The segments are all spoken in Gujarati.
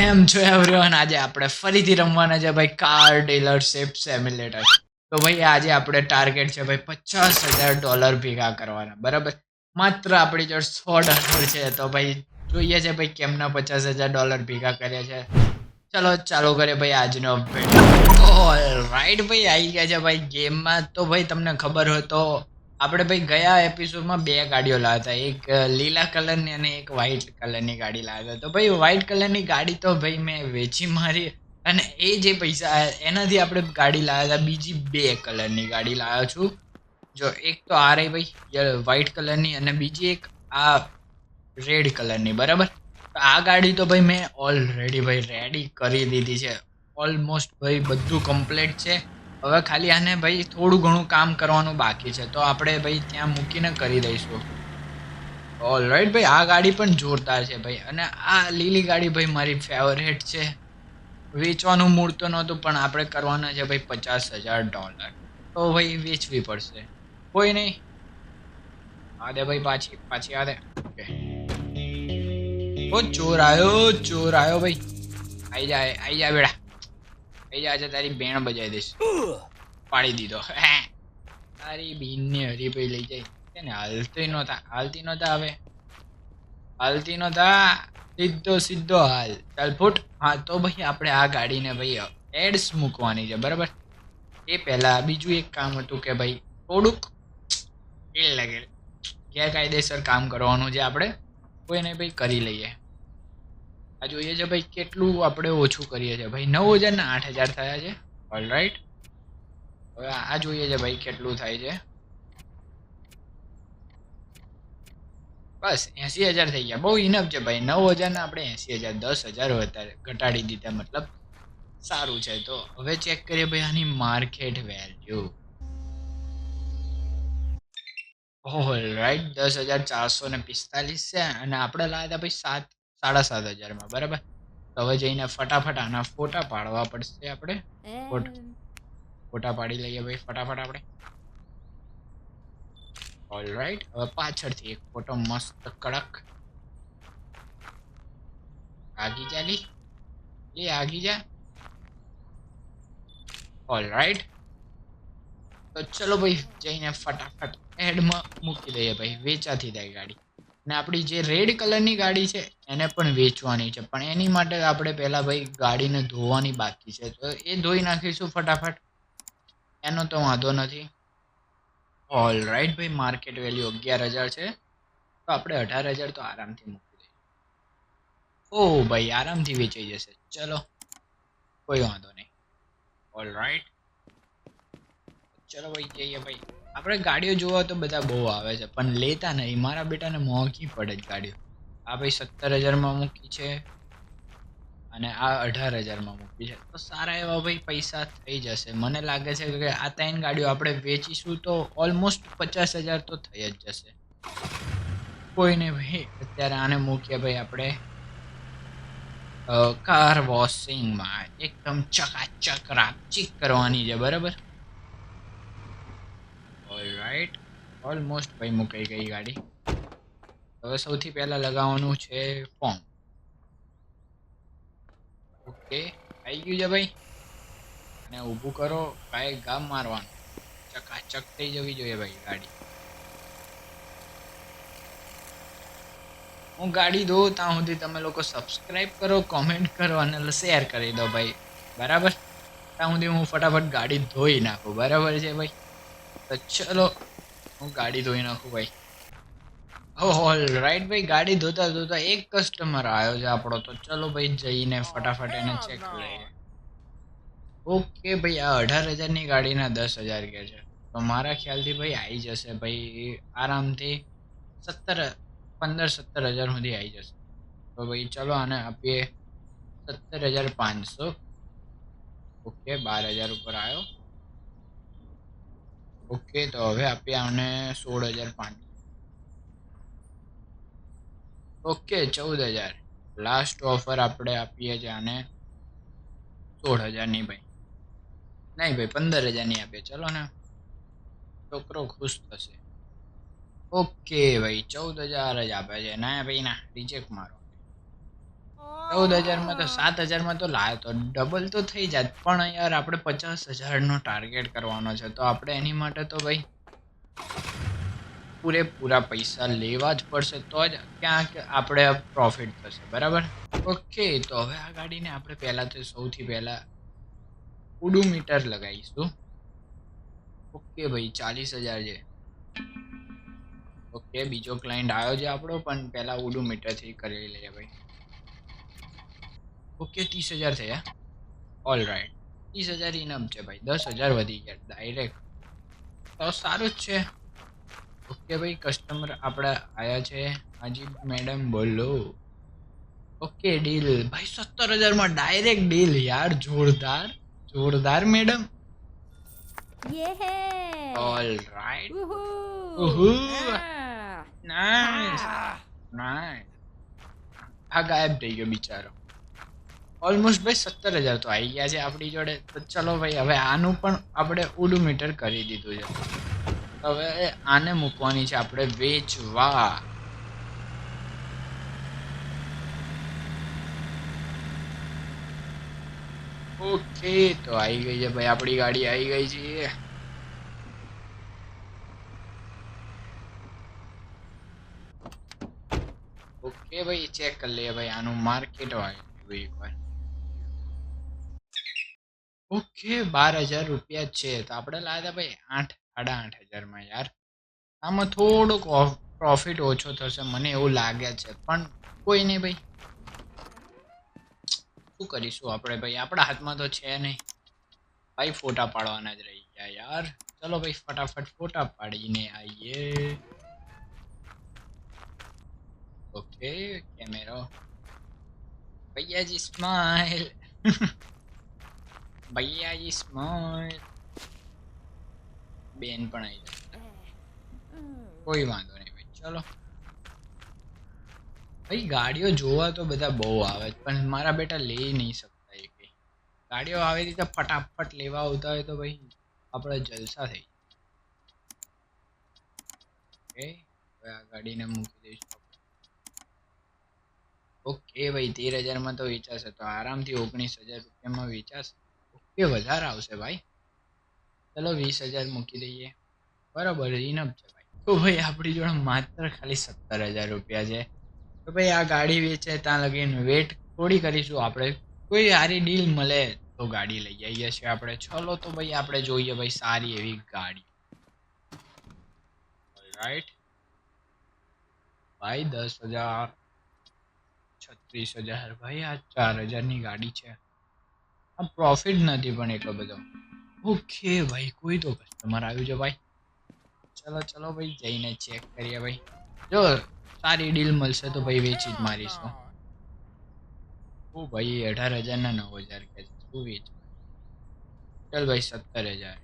કેમ છો એવરીવન આજે આપણે ફરીથી રમવાના છે ભાઈ કાર ડીલરશીપ સેમ્યુલેટર તો ભાઈ આજે આપણે ટાર્ગેટ છે ભાઈ પચાસ હજાર ડોલર ભેગા કરવાના. બરાબર? માત્ર આપણી જોડે સો ડોલર છે. તો ભાઈ જોઈએ છે ભાઈ કેમના પચાસ હજાર ડોલર ભેગા કર્યા છે. ચલો, ચાલુ કરીએ ભાઈ આજનો ઓલ રાઈટ ભાઈ, આવી ગયા છે ભાઈ ગેમમાં તો ભાઈ તમને ખબર હોય તો આપણે ભાઈ ગયા એપિસોડમાં બે ગાડીઓ લાવ્યા હતા એક લીલા કલરની અને એક વ્હાઈટ કલરની ગાડી લાવ્યા હતા તો ભાઈ વ્હાઈટ કલરની ગાડી તો ભાઈ મેં વેચી મારી અને એ જે પૈસા, એનાથી આપણે ગાડી લાવ્યા હતા. બીજી બે કલરની ગાડી લાવ્યો છું. જો એક તો આ રહી ભાઈ વ્હાઈટ કલરની અને બીજી એક આ રેડ કલરની, બરાબર? તો આ ગાડી તો ભાઈ મેં ઓલરેડી ભાઈ રેડી કરી દીધી છે. ઓલમોસ્ટ ભાઈ બધું કમ્પ્લીટ છે. હવે ખાલી આને ભાઈ થોડું ઘણું કામ કરવાનું બાકી છે. તો આપણે ભાઈ ત્યાં મૂકીને કરી દઈશું. ઓલરાઈટ ભાઈ, આ ગાડી પણ જોરદાર છે ભાઈ. અને આ લીલી ગાડી ભાઈ મારી ફેવરેટ છે. વેચવાનું મૂળ તો નહોતું, પણ આપણે કરવાના છે ભાઈ પચાસ હજાર ડોલર તો ભાઈ વેચવી પડશે. કોઈ નહીં. આ દે ભાઈ પાછી પાછી આ દે. ઓકે. ઓ, ચોર આવ્યો ચોર આવ્યો ભાઈ. આઈ જાય આઈ જા બેડા. જા આજે તારી બેણ બજાવી દઈશ. પાડી દીધો. તારી બીનને હરીભાઈ લઈ જાય. છે ને હાલતી નહોતા. હાલતી નહોતા હવે. હાલતી નહોતા. સીધો સીધો હાલ. ચાલ ફૂટ. હા, તો ભાઈ આપણે આ ગાડીને ભાઈ એડ્સ મૂકવાની છે, બરાબર? એ પહેલાં બીજું એક કામ હતું કે ભાઈ થોડુંક એ લાગે. ગેરકાયદેસર કામ કરવાનું છે આપણે. કોઈને ભાઈ કરી લઈએ. આ જોઈએ છે ભાઈ કેટલું આપણે ઓછું કરીએ છીએ. ભાઈ નવ હજાર ને આઠ હજાર થયા છે. ઓલ રાઈટ હવે આ જોઈએ છે ભાઈ કેટલું થાય છે. બસ એસી હજાર થઈ ગયા. બહુ ઇનફ છે ભાઈ. નવ હજાર ને આપણે એસી હજાર દસ હજાર વધારે ઘટાડી દીધા. મતલબ સારું છે તો. હવે ચેક કરીએ ભાઈ આની માર્કેટ વેલ્યુ ઓલ રાઈટ દસ હજાર ચારસો ને પિસ્તાલીસ છે. અને આપણે લાવ્યા ભાઈ સાત સાડા સાત હજારમાં બરાબર? તો હવે જઈને ફટાફટ આના ફોટા પાડવા પડશે આપણે. ફોટા પાડી લઈએ ભાઈ ફટાફટ આપણે. ઓલ રાઈટ હવે પાછળથી એક ફોટો મસ્ત કડક. આગી ચાલી એ આગી જા. ઓલ રાઈટ તો ચલો ભાઈ જઈને ફટાફટ એડમાં મૂકી દઈએ ભાઈ વેચાતી થાય ગાડી. ને આપણી જે રેડ કલરની ગાડી છે, એને પણ વેચવાની છે. પણ એની માટે આપણે પહેલાં ભાઈ ગાડીને ધોવાની બાકી છે. તો એ ધોઈ નાખીશું ફટાફટ. એનો તો વાંધો નથી. ઓલ રાઈટ ભાઈ માર્કેટ વેલ્યુ અગિયાર હજાર છે. તો આપણે અઢાર હજાર તો આરામથી મૂકી દઈએ. ઓ ભાઈ, આરામથી વેચાઈ જશે. ચલો, કોઈ વાંધો નહીં. ઓલ રાઈટ ચલો ભાઈ, જઈએ ભાઈ. આપણે ગાડીઓ જોવા તો બધા બહુ આવે છે, પણ લેતા નહીં. મારા બેટાને મોંઘી પડે જ ગાડીઓ. આ ભાઈ સત્તર હજારમાં મૂકી છે અને આ અઢાર હજારમાં મૂકી છે. તો સારા એવા ભાઈ પૈસા થઈ જશે. મને લાગે છે કે આ ત્રણ ગાડીઓ આપણે વેચીશું તો ઓલમોસ્ટ પચાસ હજાર તો થઈ જ જશે. કોઈ નહીં ભાઈ અત્યારે આને મૂકીએ ભાઈ આપણે કાર વોશિંગમાં એકદમ ચકાચક રાપચીક કરવાની છે, બરાબર? રાઈટ ઓલમોસ્ટ ભાઈ મુકાઈ ગઈ ગાડી. હવે સૌથી પહેલા લગાવવાનું છે ફોર્મ ઓકે આવી ગયું છે ભાઈ. અને ઊભું કરો, ભાઈ ગામ મારવાનું. ચકાચક થઈ જવી જોઈએ ભાઈ ગાડી. હું ગાડી દઉં, ત્યાં સુધી તમે લોકો સબસ્ક્રાઈબ કરો કોમેન્ટ કરો અને શેર કરી દો ભાઈ. બરાબર? ત્યાં સુધી હું ફટાફટ ગાડી ધોઈ નાખું. બરાબર છે ભાઈ? ચલો હું ગાડી ધોઈ નાખું ભાઈ. ઓલ રાઈટ ભાઈ ગાડી ધોતા ધોતા એક કસ્ટમર આવ્યો છે આપણો. તો ચલો ભાઈ જઈને ફટાફટ એને ચેક લઈએ. ઓકે ભાઈ આ અઢાર હજારની ગાડીના દસ હજાર કે છે. તો મારા ખ્યાલથી ભાઈ આવી જશે ભાઈ આરામથી સત્તર પંદર સત્તર હજાર સુધી આવી જશે. તો ભાઈ ચલો આને આપીએ સત્તર હજાર પાંચસો. ઓકે બાર હજાર ઉપર આવ્યો. ઓકે, તો હવે આપીએ આને સોળ હજાર પાંચ. ઓકે ચૌદ હજાર લાસ્ટ ઓફર આપણે આપીએ છીએ આને સોળ હજારની ભાઈ. નહીં ભાઈ પંદર હજારની આપીએ. ચલો ને. છોકરો ખુશ થશે. ઓકે ભાઈ ચૌદ હજાર જ આપે છે. ના ભાઈ, ના રિજેક્ટ મારો. ચૌદ હજારમાં તો સાત હજારમાં તો લાયો તો ડબલ તો થઈ જાત. પણ યાર, આપણે પચાસ હજારનો ટાર્ગેટ કરવાનો છે. તો આપણે એની માટે તો ભાઈ પૂરેપૂરા પૈસા લેવા જ પડશે. તો જ ક્યાંક આપણે પ્રોફિટ થશે. બરાબર? ઓકે, તો હવે આ ગાડીને આપણે પહેલાં તો સૌથી પહેલાં ઉડુમીટર લગાવીશું. ઓકે ભાઈ ચાલીસ હજાર છે. ઓકે, બીજો ક્લાયન્ટ આવ્યો છે આપણો, પણ પહેલાં ઉડુમીટરથી કરી લઈએ ભાઈ. ઓકે ત્રીસ હજાર થયા. ઓલ રાઈટ ત્રીસ હજાર ઇનામ છે ભાઈ. દસ હજાર વધી ગયા ડાયરેક્ટ તો સારું જ છે. ઓકે ભાઈ કસ્ટમર આપણા આયા છે. હાજી મેડમ બોલો. ઓકે ડીલ ભાઈ સત્તર હજારમાં ડાયરેક્ટ ડીલ યાર જોરદાર. જોરદાર madam all right! Ah! Nice nice આ ગાયબ થઈ ગયો બિચારો. ઓલમોસ્ટ ભાઈ સત્તર હજાર તો આવી ગયા છે આપણી જોડે. તો ચલો ભાઈ, હવે આનું પણ આપણે ઓડોમીટર કરી દીધું છે. હવે આને મૂકવાની છે આપણે વેચવા. ઓકે, તો આવી ગઈ છે ભાઈ, આપણી ગાડી આવી ગઈ છે. ઓકે ભાઈ, ચેક કરી લઈએ ભાઈ, આનું માર્કેટ વાળું એકવાર ઓકે, બાર હજાર રૂપિયા છે. તો આપણે લાવ્યા ભાઈ આઠ, સાડા આઠ હજારમાં યાર. આમાં થોડોક પ્રોફિટ ઓછો થશે, મને એવું લાગે છે. પણ કોઈ નહીં ભાઈ. શું કરીશું આપણે ભાઈ? આપણા હાથમાં તો છે નહીં. ભાઈ ફોટા પાડવાના જ રહી ગયા યાર. ચલો ભાઈ ફટાફટ ફોટા પાડીને આવીએ ઓકે, કેમેરો. ભૈયાજી સ્માઈલ ભૈયાજી સ્માઈલ બેન પણ આવી જાય. કોઈ વાંધો નહીં ભાઈ, ચલો. ભાઈ, ગાડીઓ જોવા તો બધા બહુ આવે પણ મારા બેટા લઈ નહીં શકતા એ કંઈ. ગાડીઓ આવી રીતે ફટાફટ લેવા આવતા હોય તો ભાઈ આપણે જલસા થઈ ઓકે, હવે આ ગાડીને મૂકી દઈશું. ઓકે ભાઈ, તેર હજારમાં તો વેચાશે, તો આરામથી ઓગણીસ હજાર રૂપિયામાં વેચાશે. ઓકે વધારે આવશે ભાઈ. ચલો વીસ હજાર મૂકી દઈએ. બરાબર ઇનફ છે ભાઈ. તો ભાઈ આપણી જોડે માત્ર ખાલી સત્તર હજાર રૂપિયા છે. તો ભાઈ આ ગાડી વેચે, ત્યાં લગીને વેટ થોડી કરીશું આપણે. કોઈ સારી ડીલ મળે તો ગાડી લઈ આવીએ છીએ આપણે. ચલો તો ભાઈ આપણે જોઈએ ભાઈ સારી એવી ગાડી. રાઈટ ભાઈ દસ હજાર, છત્રીસ હજાર, ભાઈ આ ચાર હજારની ગાડી છે. આ પ્રોફિટ નથી પણ એટલો બધો. ઓકે ભાઈ, કોઈ તો કસ્ટમર આવ્યું છે ભાઈ. ચલો ચલો ભાઈ, જઈને ચેક કરીએ ભાઈ. જો, સારી ડીલ મળશે તો ભાઈ વેચી જ મારીશું. ઓ ભાઈ, અઢાર હજારના નવ હજાર કે શું વેચ ચાલ ભાઈ, સત્તર હજાર.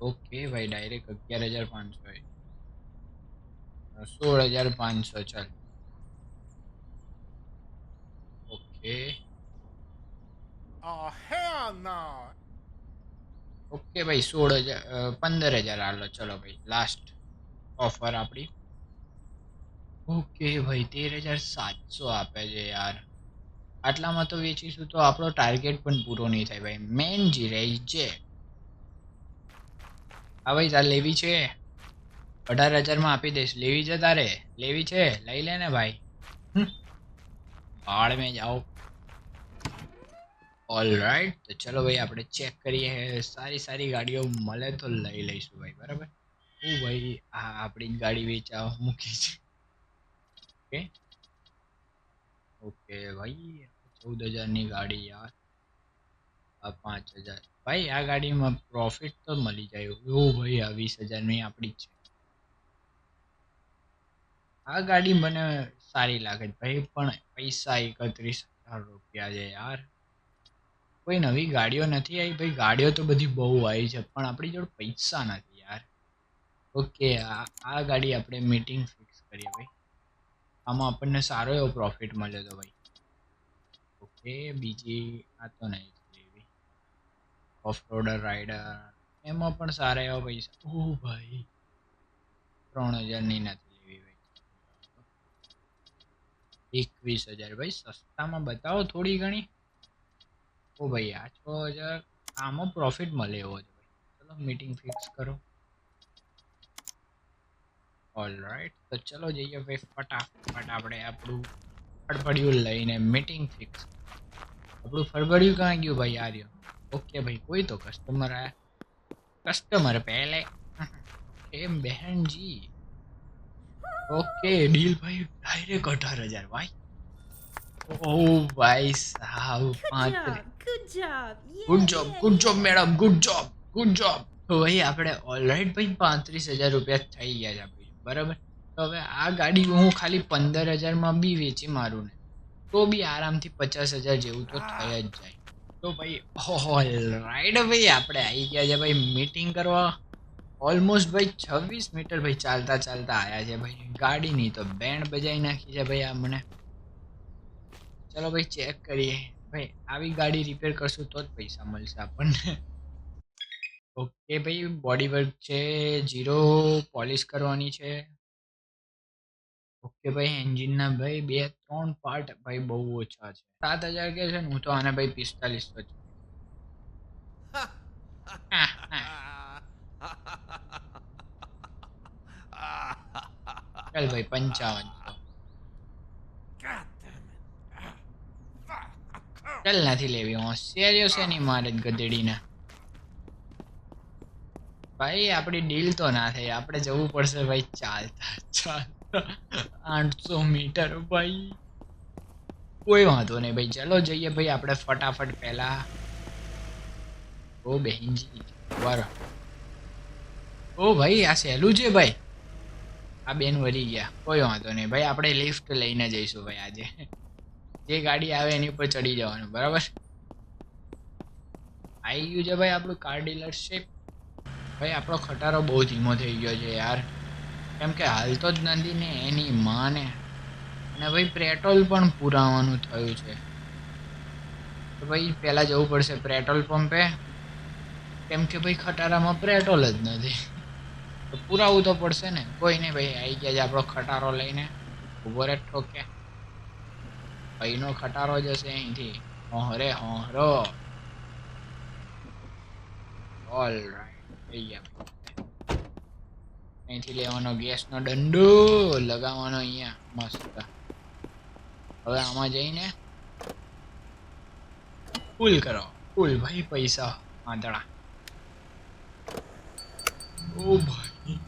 ઓકે ભાઈ ડાયરેક્ટ અગિયાર હજાર પાંચસો સોળ હજાર પાંચસો, ચાલ. ઓકે! ઓકે ભાઈ, સોળ હજાર પંદર હજાર. હાલો, ચલો ભાઈ લાસ્ટ ઓફર આપણી. ઓકે ભાઈ, તેર હજાર સાતસો આપે છે યાર. આટલામાં તો વેચીશું તો આપણો ટાર્ગેટ પણ પૂરો નહીં થાય ભાઈ. મેન જે રહી છે હા ભાઈ, તારે લેવી છે? અઢાર હજારમાં આપી દઈશ. લેવી છે તારે? લેવી છે? લઈ લે ને ભાઈ. ભાડ મેં જાઓ ઓલ રાઈટ તો ચલો ભાઈ, આપણે ચેક કરીએ. સારી સારી ગાડીઓ મળે તો લઈ લઈશું ભાઈ, બરાબર? હું ભાઈ આ આપણી ગાડી વેચાવ મૂકી છે. ઓકે? ઓકે ભાઈ ચૌદ હજારની ગાડી યાર. આ પાંચ હજાર. ભાઈ, આ ગાડીમાં પ્રોફિટ તો મળી જાય. ઓ ભાઈ, આ વીસ હજારની આપણી છે. આ ગાડી મને સારી લાગે ભાઈ, પણ પૈસા એકત્રીસ હજાર રૂપિયા છે યાર. કોઈ નવી ગાડીઓ નથી આવી. ભાઈ, ગાડીઓ તો બધી બહુ આવી છે, પણ આપણી જોડે પૈસા નથી યાર. ઓકે, આ ગાડી આપણે મીટિંગ ફિક્સ કરીએ ભાઈ. આમાં આપણને સારો એવો પ્રોફિટ મળે તો ભાઈ. ઓકે, બીજી આ તો નહીં લેવી ઓફ રોડર રાઈડર એમાં પણ સારા એવા પૈસા. ઓ ભાઈ, ત્રણ હજારની નથી લેવી એકવીસ હજાર. ભાઈ, સસ્તામાં બતાવો થોડી ઘણી. ઓ ભાઈ, આ છ હજાર આમાં પ્રોફિટ મળે એવો છે ભાઈ ચલો મીટિંગ ફિક્સ કરો. ઓલ રાઈટ તો ચલો જઈએ ભાઈ ફટાફટ. આપણે આપણું ફડફડિયું લઈને મીટિંગ ફિક્સ આપણું ફડફડિયું ક્યાં ગયું ભાઈ, આ રહ્યો? ઓકે ભાઈ, કોઈ તો કસ્ટમર આયા કસ્ટમર પહેલે. એમ બહેનજી? ઓકે ડીલ ભાઈ ડાયરેક્ટ અઢાર હજાર ભાઈ ઓ ભાઈ સાહેબ Good job. Yeah, good job good job madam good job good job તો ભાઈ આપણે ઓલરાઈટ ભાઈ પાંત્રીસ હજાર રૂપિયા થઈ ગયા છે આપણી. બરાબર? તો હવે આ ગાડી હું ખાલી પંદર હજારમાં બી વેચી મારું ને તો બી આરામથી પચાસ હજાર જેવું તો થઈ જ જાય. તો ભાઈ ઓલરાઈટ ભાઈ આપણે આવી ગયા છે ભાઈ મીટિંગ કરવા. ઓલમોસ્ટ ભાઈ છવ્વીસ મીટર ભાઈ ચાલતા ચાલતા આવ્યા છે ભાઈ. ગાડીની તો બેન્ડ બજાવી નાખી છે ભાઈ આ મને. ચલો ભાઈ ચેક કરીએ. ભાઈ આવી ગાડી રિપેર કરશું તો જ પૈસા મળશે આપણને. ઓકે ભાઈ બોડી વર્ક છે જીરો પોલિશ કરવાની છે. ઓકે ભાઈ એન્જિનના ભાઈ બે ત્રણ પાર્ટ ભાઈ બહુ ઓછા છે. સાત હજાર કે છે ને હું તો આને ભાઈ પિસ્તાલીસ તો ચાલ ભાઈ પંચાવન. ચાલ નથી લેવી હોશિયારીઓ છે નહીં મારે જ ગધેડીના ભાઈ આપણી ડીલ તો ના થઈ આપણે જવું પડશે ભાઈ ચાલતા ચાલતા આઠસો મીટર ભાઈ કોઈ વાંધો નહીં ભાઈ ચલો જઈએ ભાઈ આપણે ફટાફટ પહેલા ઓ બહેનજી બરો ઓ ભાઈ આ સહેલું છે ભાઈ આ બેન વળી ગયા કોઈ વાંધો નહીં ભાઈ આપણે લિફ્ટ લઈને જઈશું ભાઈ આજે જે ગાડી આવે એની ઉપર ચડી જવાનું, બરાબર? આવી ગયું છે ભાઈ આપણું કાર ડીલરશીપ ભાઈ, આપણો ખટારો બહુ ધીમો થઈ ગયો છે યાર. કેમ કે હાલતો જ નથી ને એની માને. અને ભાઈ પેટ્રોલ પણ પુરાવાનું થયું છે. તો ભાઈ પહેલાં જવું પડશે પેટ્રોલ પંપે કેમ કે ભાઈ, ખટારામાં પેટ્રોલ જ નથી. તો પુરાવું તો પડશે ને. કોઈ નહીં ભાઈ આવી ગયા છે આપણો ખટારો લઈને. ઊભો રે ઠોકે. ભાઈનો ખટારો જશે અહીંથી. હોહરે હોહરો. ઓલ રાઈટ અહીંથી લેવાનો ગેસનો દંડો. લગાવવાનો અહીંયા. મસ્ત. હવે આમાં જઈને ફૂલ કરો. ફૂલ ભાઈ પૈસા આંધળા. ઓ ભાઈ.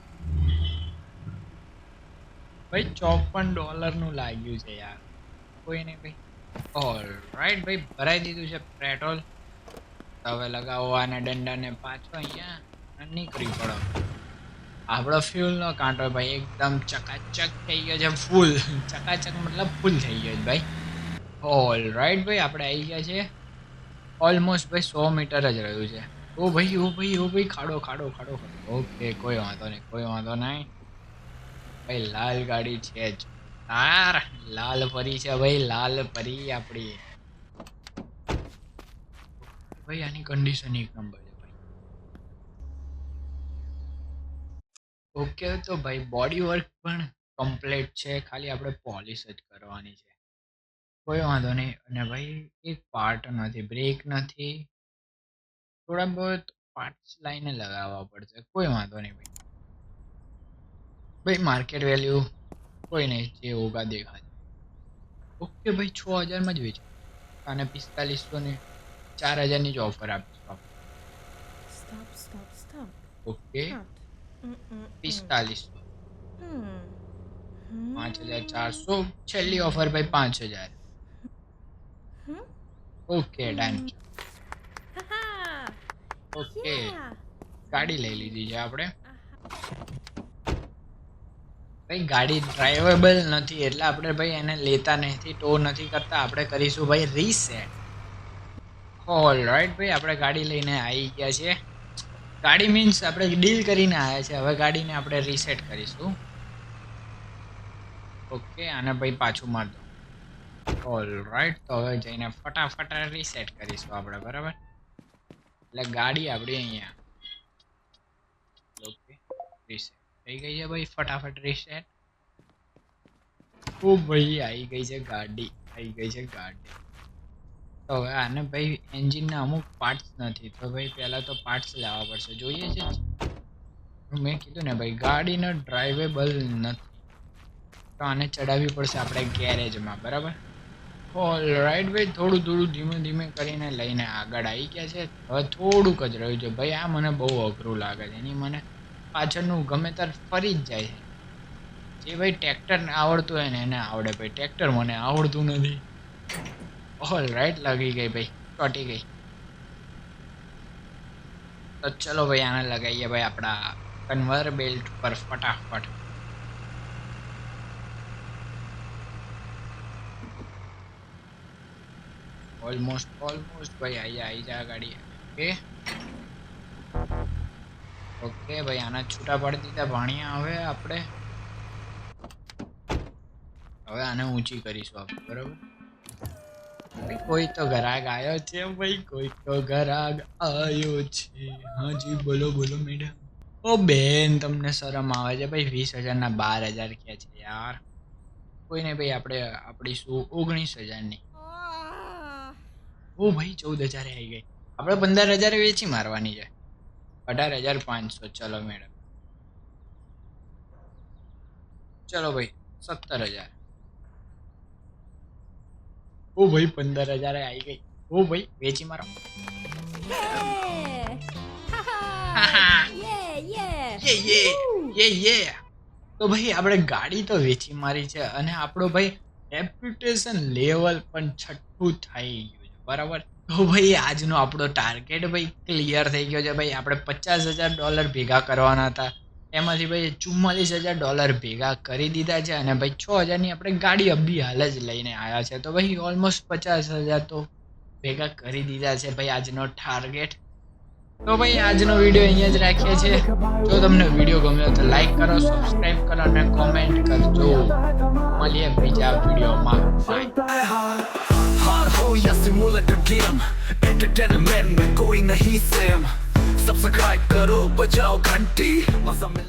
ભાઈ ચોપન ડોલરનું લાગ્યું છે યાર. કોઈ નહીં ભાઈ ઓલ રાઈટ ભાઈ, ભરાઈ દીધું છે પેટ્રોલ હવે લગાવો આને દંડાને પાછો અહીંયા અને નીકળી પડો. આપણો ફ્યુલનો કાંટો ભાઈ, એકદમ ચકાચક થઈ ગયો છે ફૂલ ચકાચક મતલબ ફૂલ થઈ ગયો છે ભાઈ. ઓલ રાઈટ ભાઈ, આપણે આવી ગયા છે ઓલમોસ્ટ ભાઈ સો મીટર જ રહ્યું છે. ઓ ભાઈ ઓ ભાઈ ઓ ભાઈ, ખાડો ખાડો ખાડો ખાડો. ઓકે કોઈ વાંધો નહીં, કોઈ વાંધો નહીં. ભાઈ, લાલ ગાડી છે જ. તાર લાલ પરી છે ભાઈ, લાલ પરી આપણી ભાઈ, આની કન્ડિશન એક નંબર છે ભાઈ. ઓકે તો ભાઈ બોડી વર્ક પણ કમ્પ્લીટ છે, ખાલી આપણે પોલિશ જ કરવાની છે. કોઈ વાંધો નહીં, અને ભાઈ, એક પાર્ટ નથી બ્રેક નથી. થોડા બહુ પાર્ટ્સ લાઈને લગાવવા પડશે, કોઈ વાંધો નહીં ભાઈ. ભાઈ માર્કેટ વેલ્યુ કોઈ નહીં જે હોગા દેખા ઓકે ભાઈ છ હજારમાં જ વેચો અને પિસ્તાલીસો ને ચાર હજારની જ ઓફર આપીશું આપણે Stop, stop, stop. Okay Stop. Mm, mm, mm. પિસ્તાલીસો Hmm. પાંચ હજાર ચારસો છેલ્લી ઓફર ભાઈ પાંચ હજાર Hmm? Okay done Haha. Okay Yeah. ગાડી લઈ લીધી છે આપણે Aha. ભાઈ, ગાડી ડ્રાઈવેબલ નથી એટલે આપણે ભાઈ એને લેતા નથી, ટો નથી કરતા. આપણે કરીશું ભાઈ રીસેટ ઓલ રાઈટ ભાઈ, આપણે ગાડી લઈને આવી ગયા છીએ. ગાડી મીન્સ આપણે ડીલ કરીને આવ્યા છે હવે ગાડીને આપણે રીસેટ કરીશું. ઓકે આને ભાઈ પાછું માર દો. ઓલ રાઈટ તો હવે જઈને ફટાફટ રીસેટ કરીશું આપણે, બરાબર? એટલે ગાડી આપણી અહીંયા. ઓકે રીસેટ થઈ ગઈ છે ભાઈ, ફટાફટ રીસેટ ઓ ભાઈ આવી ગઈ છે ગાડી આવી ગઈ છે ગાડી. તો હવે આને ભાઈ એન્જિનના અમુક પાર્ટ્સ નથી, તો ભાઈ પહેલાં તો પાર્ટ્સ લેવા પડશે. જોઈએ છે. મેં કીધું ને ભાઈ, ગાડીનો ડ્રાઇવેબલ નથી. તો આને ચડાવવી પડશે આપણે ગેરેજમાં બરાબર? ઓલ રાઈટ ભાઈ, થોડું થોડું ધીમે ધીમે કરીને લઈને આગળ આવી ગયા છે. હવે થોડુંક જ રહ્યું છે. ભાઈ, આ મને બહુ અઘરું લાગે છે. એની મને પાછળનું ગમે ત્યારે ફરી જ જાય જે ભાઈ ટ્રેક્ટર આવડતું હોય ને એને આવડે ભાઈ. ટ્રેક્ટર મને આવડતું નથી. ઓલ રાઈટ લાગી ગઈ ભાઈ. ચોટી ગઈ. તો ચલો ભાઈ, આને લગાવીએ ભાઈ આપણા કન્વર બેલ્ટ પર ફટાફટ. ઓલમોસ્ટ ઓલમોસ્ટ ભાઈ આવી જા આવી જા ગાડી. ઓકે ઓકે ભાઈ આના છૂટા પાડી દીધા. ભાણિયા હવે આપણે. હવે આને ઊંચી કરીશું આપણે બરોબર? કોઈ તો ઘરાગ આવ્યો છે ભાઈ કોઈ તો ઘરાગ આવ્યો છે. હાજી બોલો બોલો મેડમ ઓ બેન તમને શરમ આવે છે ભાઈ વીસ હજારના બાર હજાર ક્યાં છે યાર? કોઈ નહીં ભાઈ આપણે આપણી શું ઓગણીસ હજારની. ઓ ભાઈ ચૌદ હજાર આવી ગઈ. આપણે પંદર હજાર વેચી મારવાની છે. અઢાર હજાર પાંચસો. ચલો મેડમ ચલો ભાઈ સત્તર હજાર. ઓ ભાઈ પંદર હજાર આવી ગઈ. ઓ ભાઈ વેચી મારો. તો ભાઈ આપણે ગાડી તો વેચી મારી છે અને આપણો ભાઈ રેપ્યુટેશન લેવલ પણ છઠ્ઠું થઈ ગયું છે. બરાબર? તો ભાઈ આજનો આપણો ટાર્ગેટ ભાઈ ક્લિયર થઈ ગયો છે ભાઈ. આપણે પચાસ હજાર ડોલર ભેગા કરવાના હતા. એમાંથી ભાઈ ચુમ્માલીસ હજાર ડોલર ભેગા કરી દીધા છે અને ભાઈ છ હજારની આપણે ગાડી અભી હાલ જ લઈને આવ્યા છે. તો ભાઈ ઓલમોસ્ટ પચાસ હજાર તો ભેગા કરી દીધા છે ભાઈ આજનો ટાર્ગેટ તો ભાઈ આજનો વીડિયો અહીંયા જ રાખીએ છીએ. જો તમને વીડિયો ગમ્યો તો લાઈક કરો સબસ્ક્રાઈબ કરો અને કોમેન્ટ કરજો. મળીએ બીજા વિડીયોમાં Hard hole या simulator game Entertainment में कोई नहीं सेम Subscribe करो बजाओ घंटी मजा मिल